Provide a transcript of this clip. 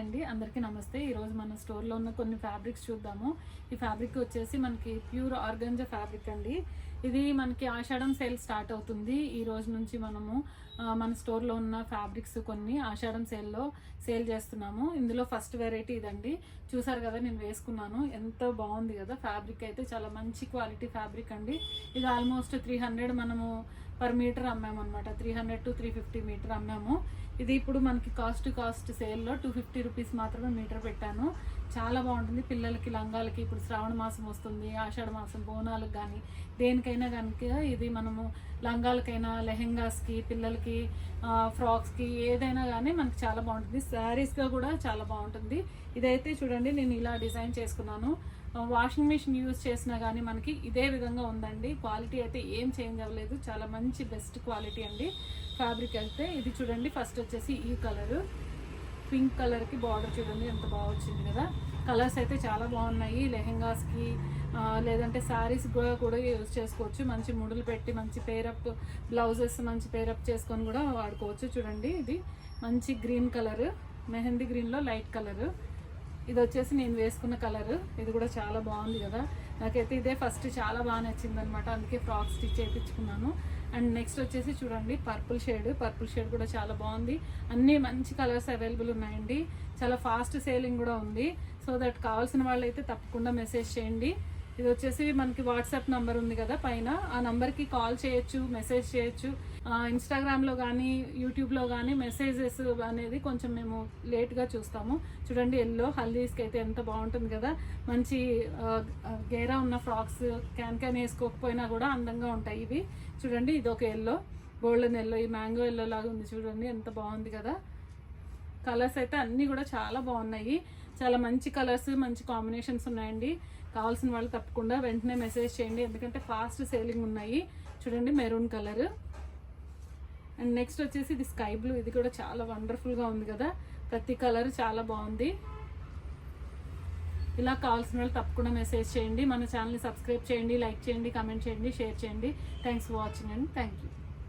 అండి. అందరికీ నమస్తే. ఈరోజు మన స్టోర్లో ఉన్న కొన్ని ఫ్యాబ్రిక్స్ చూద్దాము. ఈ ఫ్యాబ్రిక్ వచ్చేసి మనకి ప్యూర్ ఆర్గంజా ఫ్యాబ్రిక్ అండి. ఇది మనకి ఆషాఢం సేల్ స్టార్ట్ అవుతుంది. ఈ రోజు నుంచి మనము మన స్టోర్లో ఉన్న ఫ్యాబ్రిక్స్ కొన్ని ఆషాఢం సేల్లో సేల్ చేస్తున్నాము. ఇందులో ఫస్ట్ వెరైటీ ఇదండి. చూసారు కదా నేను వేసుకున్నాను. ఎంతో బాగుంది కదా ఫ్యాబ్రిక్ అయితే. చాలా మంచి క్వాలిటీ ఫ్యాబ్రిక్ అండి. ఇది ఆల్మోస్ట్ త్రీ హండ్రెడ్ మనము పర్ మీటర్ అమ్మాము అనమాట three hundred to three fifty meter అమ్మాము. ఇది ఇప్పుడు మనకి కాస్ట్ కాస్ట్ సేల్లో టూ ఫిఫ్టీ రూపీస్ మాత్రమే మీటర్ పెట్టాను. చాలా బాగుంటుంది. పిల్లలకి లంగాలకి ఇప్పుడు శ్రావణ మాసం వస్తుంది ఆషాఢ మాసం బోనాలకు కానీ దేనికైనా కనుక ఇది మనము లంగాలకైనా లెహెంగాస్కి పిల్లలకి ఫ్రాక్స్కి ఏదైనా కానీ మనకి చాలా బాగుంటుంది. శారీస్గా కూడా చాలా బాగుంటుంది. ఇదైతే చూడండి నేను ఇలా డిజైన్ చేసుకున్నాను. వాషింగ్ మిషన్ యూజ్ చేసినా కానీ మనకి ఇదే విధంగా ఉందండి. క్వాలిటీ అయితే ఏం చేంజ్ అవ్వలేదు. చాలా మంచి బెస్ట్ క్వాలిటీ అండి. ఫ్యాబ్రిక్ అయితే ఇది చూడండి ఫస్ట్ వచ్చేసి ఈ కలరు. పింక్ కలర్కి బార్డర్ చూడండి ఎంత బాగా వచ్చింది కదా. కలర్స్ అయితే చాలా బాగున్నాయి. లెహెంగాస్కి లేదంటే శారీస్ కూడా కూడా యూజ్ చేసుకోవచ్చు. మంచి ముడులు పెట్టి మంచి పేరప్ బ్లౌజెస్ మంచి పేరప్ చేసుకొని కూడా వాడుకోవచ్చు. చూడండి ఇది. మంచి గ్రీన్ కలర్ మెహందీ గ్రీన్లో లైట్ కలరు. ఇది వచ్చేసి నేను వేసుకున్న కలర్. ఇది కూడా చాలా బాగుంది కదా. నాకైతే ఇదే ఫస్ట్ చాలా బాగా నచ్చింది అనమాట అందుకే ఫ్రాక్ స్టిచ్ చేయించుకున్నాను. అండ్ నెక్స్ట్ వచ్చేసి చూడండి పర్పుల్ షేడ్. పర్పుల్ షేడ్ కూడా చాలా బాగుంది. అన్ని మంచి కలర్స్ అవైలబుల్ ఉన్నాయండి. చాలా ఫాస్ట్ సేలింగ్ కూడా ఉంది. సో దట్ కావాల్సిన వాళ్ళు అయితే తప్పకుండా మెసేజ్ చేయండి. ఇది వచ్చేసి మనకి వాట్సాప్ నంబర్ ఉంది కదా పైన. ఆ నంబర్కి కాల్ చేయొచ్చు మెసేజ్ చేయొచ్చు. ఇన్స్టాగ్రామ్లో కానీ యూట్యూబ్లో కానీ మెసేజెస్ అనేది కొంచెం మేము లేట్గా చూస్తాము. చూడండి ఎల్లో హల్దీస్కి అయితే ఎంత బాగుంటుంది కదా. మంచి గేరా ఉన్న ఫ్రాక్స్ క్యాన్ క్యాన్ వేసుకోకపోయినా కూడా అందంగా ఉంటాయి ఇవి. చూడండి ఇది ఒక ఎల్లో గోల్డెన్ ఎల్లో ఈ మ్యాంగో ఎల్లో లాగా ఉంది చూడండి ఎంత బాగుంది కదా. కలర్స్ అయితే అన్నీ కూడా చాలా బాగున్నాయి. చాలా మంచి కలర్స్ మంచి కాంబినేషన్స్ ఉన్నాయండి. కావాల్సిన వాళ్ళు తప్పకుండా వెంటనే మెసేజ్ చేయండి. ఎందుకంటే ఫాస్ట్ సేలింగ్ ఉన్నాయి. చూడండి మెరూన్ కలర్. అండ్ నెక్స్ట్ వచ్చేసి ఇది స్కై బ్లూ. ఇది కూడా చాలా వండర్ఫుల్గా ఉంది కదా. ప్రతి కలర్ చాలా బాగుంది. ఇలా కావాల్సిన వాళ్ళు తప్పకుండా మెసేజ్ చేయండి. మన ఛానల్ని సబ్స్క్రైబ్ చేయండి లైక్ చేయండి కమెంట్ చేయండి షేర్ చేయండి. Thanks for watching and thank you